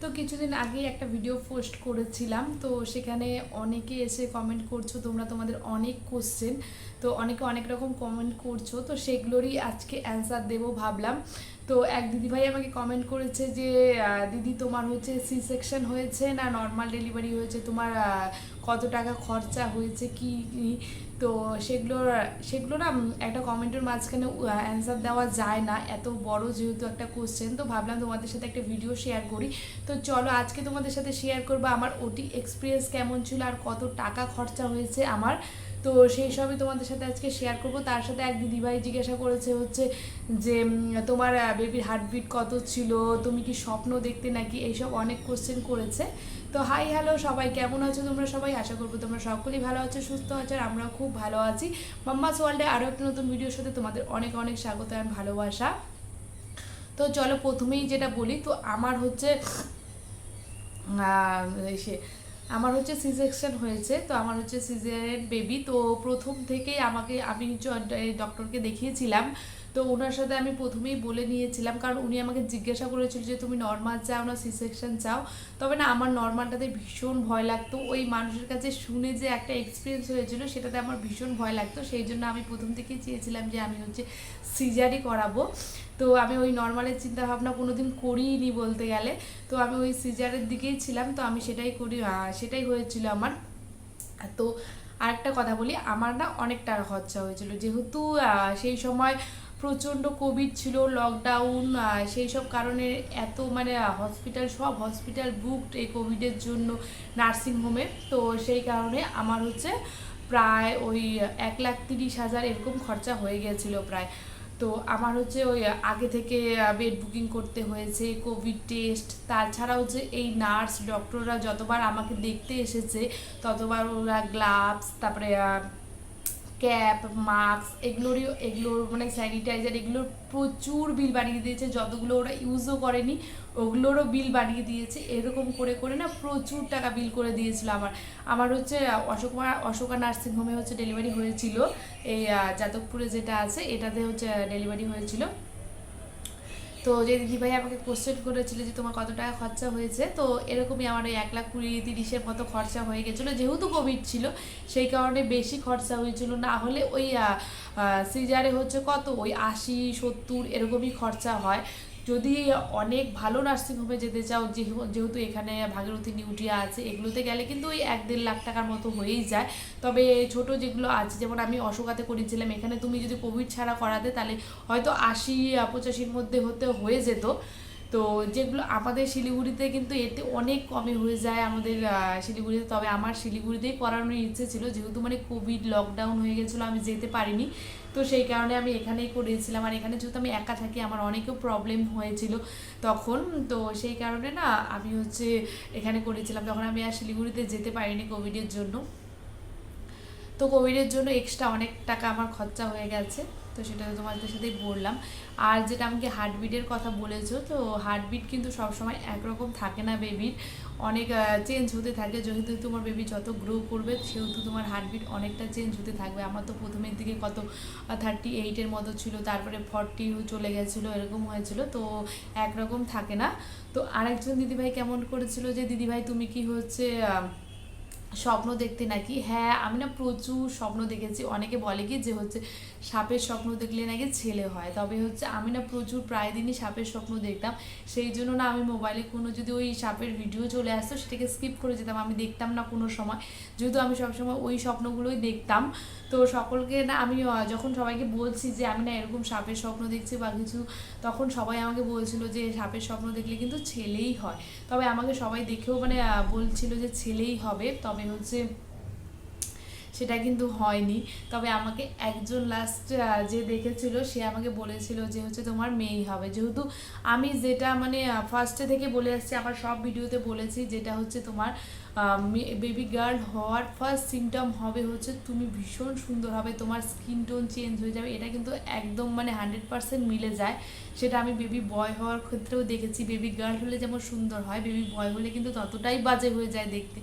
তো কিছুদিন আগে একটা ভিডিও পোস্ট করেছিলাম, তো সেখানে অনেকে এসে কমেন্ট করছ, তোমরা তোমাদের অনেক কোশ্চেন তো অনেকে অনেক রকম কমেন্ট করছ, তো সেগুলোরই আজকে অ্যান্সার দেবো ভাবলাম। তো এক দিদিভাই আমাকে কমেন্ট করেছে যে দিদি তোমার হচ্ছে সি সেকশন হয়েছে না নর্মাল ডেলিভারি হয়েছে? তোমার কত টাকা খরচা হয়েছে কি? তো সেগুলো সেগুলো না একটা কমেন্টের মাঝখানে অ্যান্সার দেওয়া যায় না। এত বড় যেহেতু একটা কোশ্চেন তো ভাবলাম তোমাদের সাথে একটা ভিডিও শেয়ার করি। তো চলো আজকে তোমাদের সাথে শেয়ার করব আমার ওটি এক্সপিরিয়েন্স কেমন ছিল আর কত টাকা খরচা হয়েছে আমার। তো সেই সবই তোমাদের সাথে আজকে শেয়ার করব। তার সাথে এক দিদিভাই জিজ্ঞাসা করেছে হচ্ছে যে তোমার বেবির হার্টবিট কত ছিল? তুমি কি স্বপ্ন দেখতে নাকি? এইসব অনেক কোশ্চেন করেছে। তো হাই হ্যালো সবাই, কেমন আছো তোমরা সবাই? আশা করব তোমরা সকলেই ভালো আছো, সুস্থ আছো, আর আমরাও খুব ভালো আছি। মাম্মাস ওয়ার্ল্ডে আরও একটা নতুন ভিডিওর সাথে তোমাদের অনেক অনেক স্বাগত আর ভালোবাসা। তো চলো প্রথমেই যেটা বলি, তো আমার হচ্ছে সে আমার হচ্ছে সিজেকশন হয়েছে, তো আমার হচ্ছে সিজারের বেবি তো প্রথম থেকেই আমাকে, আমি ডক্টরকে দেখিয়েছিলাম তো ওনার সাথে আমি প্রথমেই বলে নিয়েছিলাম, কারণ উনি আমাকে জিজ্ঞাসা করেছিল যে তুমি নর্মাল চাও না সি সেকশন চাও? তবে না, আমার নর্মালটাতে ভীষণ ভয় লাগতো। ওই মানুষের কাছে শুনে যে একটা এক্সপিরিয়েন্স হয়েছিল, সেটাতে আমার ভীষণ ভয় লাগতো। সেই জন্য আমি প্রথম থেকেই চেয়েছিলাম যে আমি হচ্ছে সিজারই করাবো। তো আমি ওই নর্মালের চিন্তা ভাবনা কোনোদিন করিনি বলতে গেলে। তো আমি ওই সিজারের দিকেই ছিলাম, তো আমি সেটাই করি সেটাই হয়েছিল আমার। তো আরেকটা কথা বলি, আমার না অনেকটা খরচা হয়েছিল। যেহেতু সেই সময় প্রচণ্ড কোভিড ছিল লকডাউন সেই সব কারণে এত মানে হসপিটাল সব হসপিটাল বুকড এই কোভিডের জন্য নার্সিং হোমে তো সেই কারণে আমার হচ্ছে প্রায় ওই এক লাখ তিরিশ হাজার এরকম খরচা হয়ে গেছিল প্রায়। তো আমার হচ্ছে ওই আগে থেকে বেড বুকিং করতে হয়েছে কোভিড টেস্ট তাছাড়াও যে এই নার্স ডক্টররা যতবার আমাকে দেখতে এসেছে, ততবার ওরা গ্লাভস তারপরে ক্যাপ, মাস্ক, এগুলোরই, এগুলোর মানে স্যানিটাইজার, এগুলোর প্রচুর বিল বাড়িয়ে দিয়েছে। যতগুলো ওরা ইউজও করেনি, ওগুলোরও বিল বাড়িয়ে দিয়েছে। এরকম করে করে না প্রচুর টাকা বিল করে দিয়েছিল আমার। আমার হচ্ছে অশোক অশোকা নার্সিং হোমে হচ্ছে ডেলিভারি হয়েছিল। এই যাদবপুরে যেটা আছে, এটাতে হচ্ছে ডেলিভারি হয়েছিল। তো যে দিদিভাই আমাকে কোশ্চেন করেছিল যে তোমার কত টাকা খরচা হয়েছে, তো এরকমই আমার ওই এক লাখ কুড়ি, তিরিশের মতো খরচা হয়ে গেছিল। যেহেতু কোভিড ছিল, সেই কারণে বেশি খরচা হয়েছিল। না হলে ওই সিজারে হচ্ছে কত? ওই আশি, সত্তর এরকমই খরচা হয়। যদি অনেক ভালো নার্সিংহোমে যেতে চাও, যেহেতু এখানে ভাগীরথী নিউটিয়া আছে, এগুলোতে গেলে কিন্তু ওই এক দেড় লাখ টাকার মতো হয়েই যায়। তবে ছোট যেগুলো আছে, যেমন আমি অশোকাতে করেছিলাম, এখানে তুমি যদি কোভিড ছাড়া করাতে, তাহলে হয়তো আশি, পঁচাশির মধ্যে হতে, হয়ে যেত। তো যেগুলো আমাদের শিলিগুড়িতে কিন্তু এতে অনেক কমে হয়ে যায় আমাদের শিলিগুড়িতে। তবে আমার শিলিগুড়িতেই করানোর ইচ্ছে ছিল, যেহেতু মানে কোভিড লকডাউন হয়ে গেছিল, আমি যেতে পারিনি। তো সেই কারণে আমি এখানেই করেছিলাম আর এখানে যেহেতু আমি একা থাকি, আমার অনেকও প্রবলেম হয়েছিল তখন। তো সেই কারণে না, আমি হচ্ছে এখানে করেছিলাম। তখন আমি আর শিলিগুড়িতে যেতে পারিনি কোভিডের জন্য। তো কোভিডের জন্য এক্সট্রা অনেক টাকা আমার খরচা হয়ে গেছে। তো সেটা তোমাদের সাথেই বললাম। আর যেটা আমাকে হার্টবিটের কথা বলেছ, তো হার্টবিট কিন্তু সবসময় একরকম থাকে না বেবির অনেক চেঞ্জ হতে থাকে, যেহেতু তোমার বেবি যত গ্রো করবে, সেহেতু তোমার হার্টবিট অনেকটা চেঞ্জ হতে থাকবে। আমার তো প্রথমের দিকে কত থার্টি এইটের মতো ছিল, তারপরে ফর্টি চলে গেছিল, এরকম হয়েছিল, তো একরকম থাকে না। তো আরেকজন দিদিভাই কেমন করেছিল যে, দিদিভাই, তুমি কি হচ্ছে স্বপ্ন দেখতে নাকি? হ্যাঁ আমি না প্রচুর স্বপ্ন দেখেছি। অনেকে বলে কি যে হচ্ছে সাপের স্বপ্ন দেখলে নাকি ছেলে হয়। তবে হচ্ছে আমি না প্রচুর প্রায় দিনই সাপের স্বপ্ন দেখতাম। সেই জন্য না আমি মোবাইলে কোনো যদি ওই সাপের ভিডিও চলে আসতো, সেটাকে স্কিপ করে যেতাম। আমি দেখতাম না কোনো সময়। যেহেতু আমি সবসময় ওই স্বপ্নগুলোই দেখতাম। তো সকলকে না আমি যখন সবাইকে বলছি যে আমি না এরকম সাপের স্বপ্ন দেখছি বা কিছু, তখন সবাই আমাকে বলছিল যে সাপের স্বপ্ন দেখলে কিন্তু ছেলেই হয়। তবে আমাকে সবাই দেখেও মানে বলছিল যে ছেলেই হবে। তবে হচ্ছে সেটা কিন্তু হয়নি। তবে আমাকে একজন লাস্ট যে দেখেছিল, সে আমাকে বলেছিল যে হচ্ছে তোমার মেয়েই হবে। যেহেতু আমি যেটা মানে ফার্স্টে থেকে বলে আসছি আমার সব ভিডিওতে বলেছি যেটা হচ্ছে তোমার বেবি গার্ল হওয়ার ফার্স্ট সিমটম হবে হচ্ছে তুমি ভীষণ সুন্দর হবে, তোমার স্কিন টোন চেঞ্জ হয়ে যাবে। এটা কিন্তু একদম মানে হান্ড্রেড পার্সেন্ট মিলে যায়। সেটা আমি বেবি বয় হওয়ার ক্ষেত্রেও দেখেছি। বেবি গার্ল হলে যেমন সুন্দর হয় বেবি বয় হলে কিন্তু ততটাই বাজে হয়ে যায় দেখতে।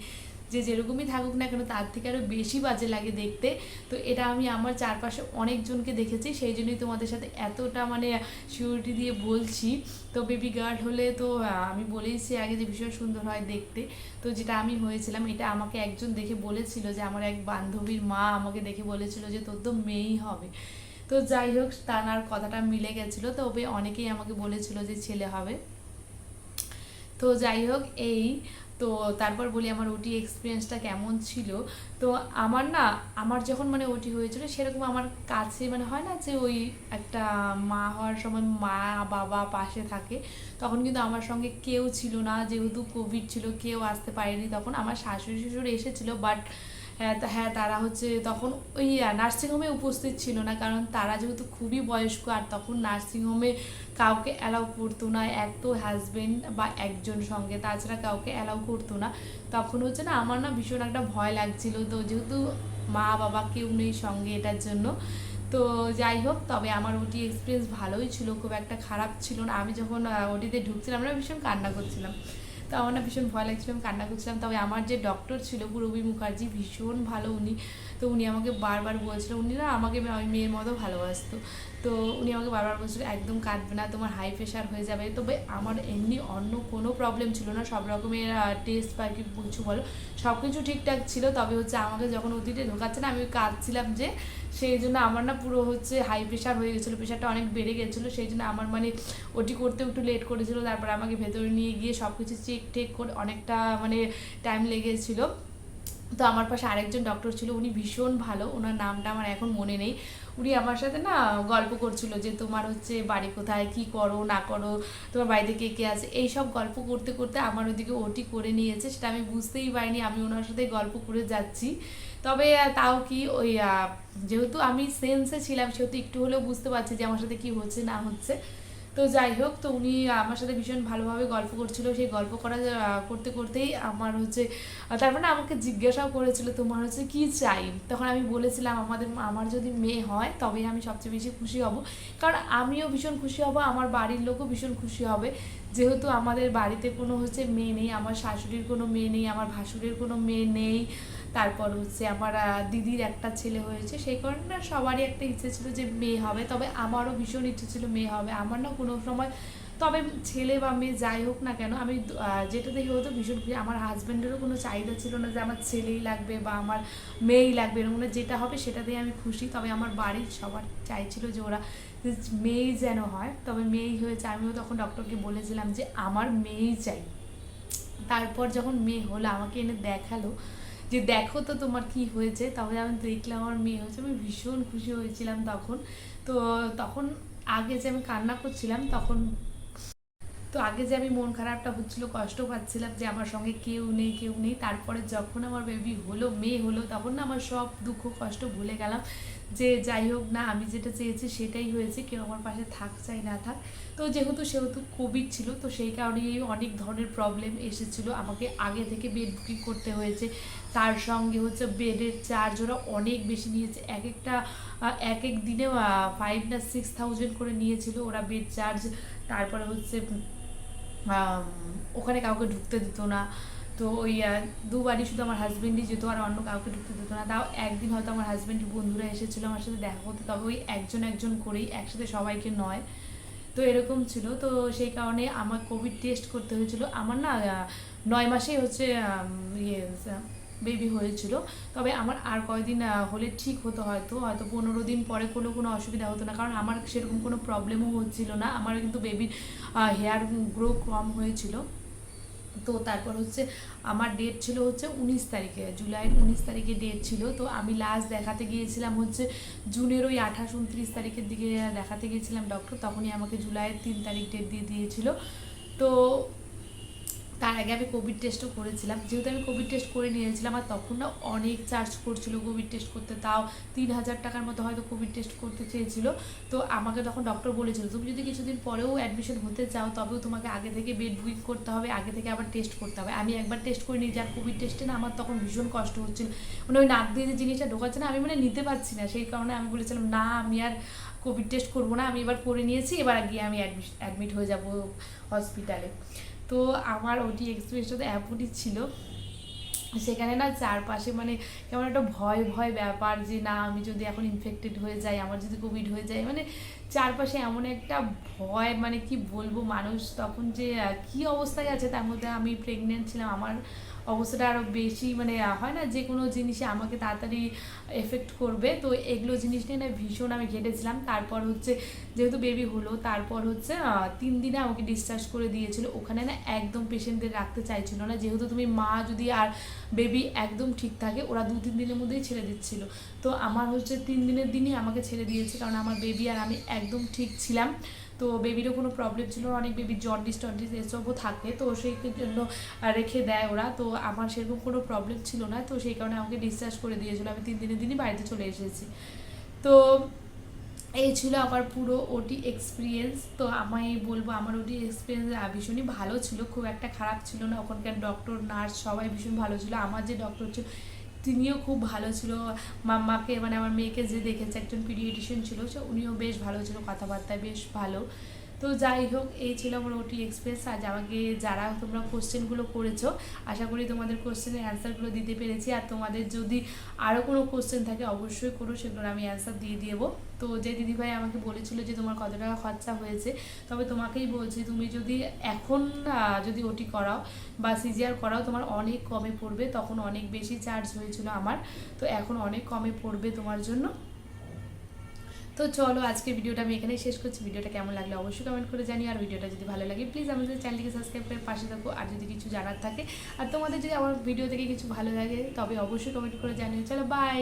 যে যেরকমই থাকুক না কেন, তার থেকে আরও বেশি বাজে লাগে দেখতে। তো এটা আমি আমার চারপাশে অনেকজনকে দেখেছি, সেই জন্যই তোমাদের সাথে এতটা মানে সিউরিটি দিয়ে বলছি। তো বেবি গার্ড হলে তো আমি বলেইছি আগে যে ভীষণ সুন্দর হয় দেখতে। তো যেটা আমি হয়েছিলাম, এটা আমাকে একজন দেখে বলেছিল যে, আমার এক বান্ধবীর মা আমাকে দেখে বলেছিল যে, তোর তো মেয়েই হবে। তো যাই হোক তার কথাটা মিলে গেছিল। তবে অনেকেই আমাকে বলেছিল যে, ছেলে হবে। তো যাই হোক, এই তো তারপর বলি আমার ওটি এক্সপিরিয়েন্সটা কেমন ছিল? তো আমার না, আমার যখন মানে ওটি হয়েছিল সেরকম আমার কাছে মানে হয় না যে ওই একটা মা হওয়ার সময় মা, বাবা পাশে থাকে। তখন কিন্তু আমার সঙ্গে কেউ ছিল না, যেহেতু কোভিড ছিল, কেউ আসতে পারেনি। তখন আমার শাশুড়ি শ্বশুর এসেছিল বাট হ্যাঁ হ্যাঁ তারা হচ্ছে তখন ওই নার্সিংহোমে উপস্থিত ছিল না, কারণ তারা যেহেতু খুবই বয়স্ক, আর তখন নার্সিংহোমে কাউকে অ্যালাউ করতো না এক তো হাজবেন্ড বা একজন সঙ্গে, তাছাড়া কাউকে অ্যালাউ করতো না। তখন হচ্ছে না, আমার না ভীষণ একটা ভয় লাগছিল। তো যেহেতু মা, বাবা কেউ নেই সঙ্গে এটার জন্য, তো যাই হোক, তবে আমার ওটি এক্সপিরিয়েন্স ভালোই ছিল, খুব একটা খারাপ ছিল না। আমি যখন ওটিতে ঢুকছিলাম আমরা ভীষণ কান্না করছিলাম। তো আমার না ভীষণ ভয় লাগছিলাম কান্না করছিলাম। তবে আমার যে ডক্টর ছিল পুরবী মুখার্জি, ভীষণ ভালো উনি। তো উনি আমাকে বারবার বলছিল উনি না আমাকে মে- মেয়ের মতো ভালোবাসতো। তো উনি আমাকে বারবার বলছিল, একদম কাঁদবে না, তোমার হাই প্রেশার হয়ে যাবে। তবে আমার এমনি অন্য কোনো প্রবলেম ছিল না, সব রকমের টেস্ট বা কিছু বলো, সব কিছু ঠিকঠাক ছিল। তবে হচ্ছে আমাকে যখন অতীতে ঢোকাচ্ছে না, আমি কাঁদছিলাম যে, সেই জন্য আমার না পুরো হচ্ছে হাই প্রেশার হয়ে গেছিল প্রেশারটা অনেক বেড়ে গেছিল। সেই জন্য আমার মানে ওটি করতে একটু লেট করেছিল, তারপর আমাকে ভেতরে নিয়ে গিয়ে সব কিছু চেক টেক করে অনেকটা মানে টাইম লেগেছিলো। তো আমার পাশে আরেকজন ডক্টর ছিল, উনি ভীষণ ভালো, ওনার নামটা আমার এখন মনে নেই। উনি আমার সাথে না গল্প করছিল যে তোমার হচ্ছে বাড়ি কোথায়, কি করো, না করো, তোমার বাড়িতে কে কে আছে? এই সব গল্প করতে করতে আমার ওদিকে ওটি করে নিয়েছে, সেটা আমি বুঝতেই পারিনি, আমি ওনার সাথে গল্প করে যাচ্ছি। তবে তাও কি ওই যেহেতু আমি সেন্সে ছিলাম, সেহেতু একটু হলেও বুঝতে পারছি যে আমার সাথে কি হচ্ছে, না হচ্ছে। তো যাই হোক, তো উনি আমার সাথে ভীষণ ভালোভাবে গল্প করছিল। সেই গল্প করা করতে করতেই আমার হচ্ছে তার তারপর না আমাকে জিজ্ঞাসাও করেছিল, তোমার হচ্ছে কি চাই? তখন আমি বলেছিলাম, আমাদের, আমার যদি মেয়ে হয়, তবেই আমি সবচেয়ে বেশি খুশি হব। কারণ আমিও ভীষণ খুশি হব, আমার বাড়ির লোকও ভীষণ খুশি হবে। যেহেতু আমাদের বাড়িতে কোনো হচ্ছে মেয়ে নেই, আমার শাশুড়ির কোনো মেয়ে নেই, আমার ভাসুরের কোনো মেয়ে নেই, তারপর হচ্ছে আমার দিদির একটা ছেলে হয়েছে, সেই কারণে না সবারই একটা ইচ্ছে ছিল যে মেয়ে হবে, তবে আমারও ভীষণ ইচ্ছে ছিল মেয়ে হবে। আমার না কোনো সময় তবে ছেলে বা মেয়ে যাই হোক না কেন, আমি যেটা দেখে হতো ভীষণ আমার হাজব্যান্ডেরও কোনো চাহিদা ছিল না যে আমার ছেলেই লাগবে বা আমার মেয়েই লাগবে, এরকম যেটা হবে সেটা দিয়ে আমি খুশি। তবে আমার বাড়ির সবার চাইছিল যে ওরা মেয়েই যেন হয়, তবে মেয়েই হয়েছে। আমিও তখন ডক্টরকে বলেছিলাম যে আমার মেয়েই চাই। তারপর যখন মেয়ে হলো, আমাকে এনে দেখাল যে দেখো তো তোমার কি হয়েছে। তবে আমি দেখলাম আমার মেয়ে হয়েছে, আমি ভীষণ খুশি হয়েছিলাম তখন। তো তখন আগে যে আমি কান্না করছিলাম, তখন তো আগে যে আমি মন খারাপটা হচ্ছিল, কষ্ট পাচ্ছিলাম যে আমার সঙ্গে কেউ নেই কেউ নেই, তারপরে যখন আমার বেবি হলো, মেয়ে হলো, তখন না আমার সব দুঃখ, কষ্ট ভুলে গেলাম যে যাই হোক না, আমি যেটা চেয়েছি সেটাই হয়েছে, কেউ আমার পাশে থাক চাই না থাক। তো যেহেতু, সেহেতু কোভিড ছিল, তো সেই কারণেই অনেক ধরনের প্রবলেম এসেছিল। আমাকে আগে থেকে বেড বুকিং করতে হয়েছে। তার সঙ্গে হচ্ছে বেডের চার্জ ওরা অনেক বেশি নিয়েছে। এক একটা এক এক দিনে ফাইভ না সিক্স থাউজেন্ড করে নিয়েছিল ওরা বেড চার্জ তারপরে হচ্ছে ওখানে কাউকে ঢুকতে দিত না। তো ওই দুবারই শুধু আমার হাজব্যান্ডই যেত আর অন্য কাউকে ঢুকতে দিত না। তাও একদিন হয়তো আমার হাজব্যান্ড বন্ধুরা এসেছিল আমার সাথে দেখা করতে, তবে ওই একজন একজন করেই একসাথে সবাইকে নয়। তো এরকম ছিল। তো সেই কারণে আমার কোভিড টেস্ট করতে হয়েছিল। আমার না নয় মাসেই হচ্ছে ইয়ে বেবি হয়েছিল। তবে আমার আর কয়দিন হলে ঠিক হতো হয়তো হয়তো পনেরো দিন পরে কোনো কোনো অসুবিধা হতো না। কারণ আমার সেরকম কোনো প্রবলেমও হচ্ছিল না। আমার কিন্তু বেবির হেয়ার গ্রো কম হয়েছিল। তো তারপর হচ্ছে আমার ডেট ছিল হচ্ছে উনিশ তারিখে, জুলাইয়ের উনিশ তারিখে ডেট ছিল। তো আমি লাস্ট দেখাতে গিয়েছিলাম হচ্ছে জুনের ওই আঠাশ, উনত্রিশ তারিখের দিকে দেখাতে গিয়েছিলাম ডক্টর তখনই আমাকে জুলাইয়ের তিন তারিখ ডেট দিয়ে দিয়েছিল। তো তার আগে আমি কোভিড টেস্টও করেছিলাম। যেহেতু আমি কোভিড টেস্ট করে নিয়েছিলাম, আর তখন না অনেক চার্জ করছিল কোভিড টেস্ট করতে। তাও তিন হাজার টাকার মতো হয়তো কোভিড টেস্ট করতে চেয়েছিল। তো আমাকে তখন ডক্টর বলেছিল, তুমি যদি কিছুদিন পরেও অ্যাডমিশন হতে চাও, তবেও তোমাকে আগে থেকে বেড বুকিং করতে হবে, আগে থেকে আবার টেস্ট করতে হবে। আমি একবার টেস্ট করে নিই, যার কোভিড টেস্টে না আমার তখন ভীষণ কষ্ট হচ্ছিল। মানে ওই নাক দিয়ে যে জিনিসটা ঢোকাচ্ছে না, আমি মানে নিতে পারছি না। সেই কারণে আমি বলেছিলাম, না, আমি আর কোভিড টেস্ট করব না, আমি এবার করে নিয়েছি, এবার গিয়ে আমি অ্যাডমিট হয়ে যাব হসপিটালে তো আমার ওটি এক্সপিরিয়েন্সটা তো এমনই ছিল। সেখানে না চারপাশে মানে কেমন একটা ভয় ভয় ব্যাপার যে না, আমি যদি এখন ইনফেক্টেড হয়ে যাই, আমার যদি কোভিড হয়ে যায় মানে চারপাশে এমন একটা ভয় মানে কি বলব, মানুষ তখন যে কি অবস্থায় আছে তার মধ্যে আমি প্রেগনেন্ট ছিলাম, আমার অবস্থাটা আরও বেশি মানে হয় না যে কোনো জিনিসে আমাকে তাড়াতাড়ি এফেক্ট করবে। তো এগুলো জিনিস নিয়ে না ভীষণ আমি ঘেটেছিলাম। তারপর হচ্ছে যেহেতু বেবি হলো, তারপর হচ্ছে তিন দিনে আমাকে ডিসচার্জ করে দিয়েছিল। ওখানে না একদম পেশেন্টদের রাখতে চাইছিল না। যেহেতু তুমি মা যদি আর বেবি একদম ঠিক থাকে, ওরা দু তিন দিনের মধ্যেই ছেড়ে দিচ্ছিল। তো আমার হচ্ছে তিন দিনের দিনই আমাকে ছেড়ে দিয়েছে। কারণ আমার বেবি আর আমি একদম ঠিক ছিলাম। তো বেবিরও কোনো প্রবলেম ছিল না অনেক বেবির জন্ডিস টন্ডিস এসবও থাকে, তো সেই জন্য রেখে দেয় ওরা। তো আমার সেরকম কোনো প্রবলেম ছিল না, তো সেই কারণে আমাকে ডিসচার্জ করে দিয়েছিল। আমি তিন দিনের দিনই বাড়িতে চলে এসেছি। তো এই ছিল আমার পুরো ওটি এক্সপিরিয়েন্স তো আমি বলব, আমার ওটি এক্সপিরিয়েন্স ভীষণই ভালো ছিল, খুব একটা খারাপ ছিল না। ওখানকার ডক্টর নার্স সবাই ভীষণ ভালো ছিল। আমার যে ডক্টর ছিল তিনিও খুব ভালো ছিল। মাম্মাকে মানে আমার মেয়েকে যে দেখেছে, একজন পিডিয়েটিশিয়ান ছিল, সে উনিও বেশ ভালো ছিল, কথাবার্তায় বেশ ভালো। তো যাই হোক, এই ছিল আমার ওটি এক্সপ্রেস আজ আমাকে যারা তোমরা কোশ্চেনগুলো করেছ, আশা করি তোমাদের কোশ্চেনের অ্যান্সারগুলো দিতে পেরেছি। আর তোমাদের যদি আরও কোনো কোশ্চেন থাকে, অবশ্যই করো, সেগুলোর আমি অ্যান্সার দিয়ে দেবো। তো যে দিদিভাই আমাকে বলেছিল যে তোমার কত টাকা খরচা হয়েছে, তবে তোমাকেই বলছি, তুমি যদি এখন যদি ওটি করাও বা সিজিআর করাও, তোমার অনেক কমে পড়বে। তখন অনেক বেশি চার্জ হয়েছিল আমার। তো এখন অনেক কমে পড়বে তোমার জন্য। তো চলো আজকের ভিডিওটা আমি এখানেই শেষ করছি। ভিডিওটা কেমন লাগলে অবশ্যই কমেন্ট করে জানি আর ভিডিওটা যদি ভালো লাগে প্লিজ আমাদের চ্যানেলটিকে সাবস্ক্রাইব করে পাশে থাকো। আর যদি কিছু জানার থাকে, আর তোমাদের যদি আমার ভিডিও থেকে কিছু ভালো লাগে, তবে অবশ্যই কমেন্ট করে জানিও। চলো বাই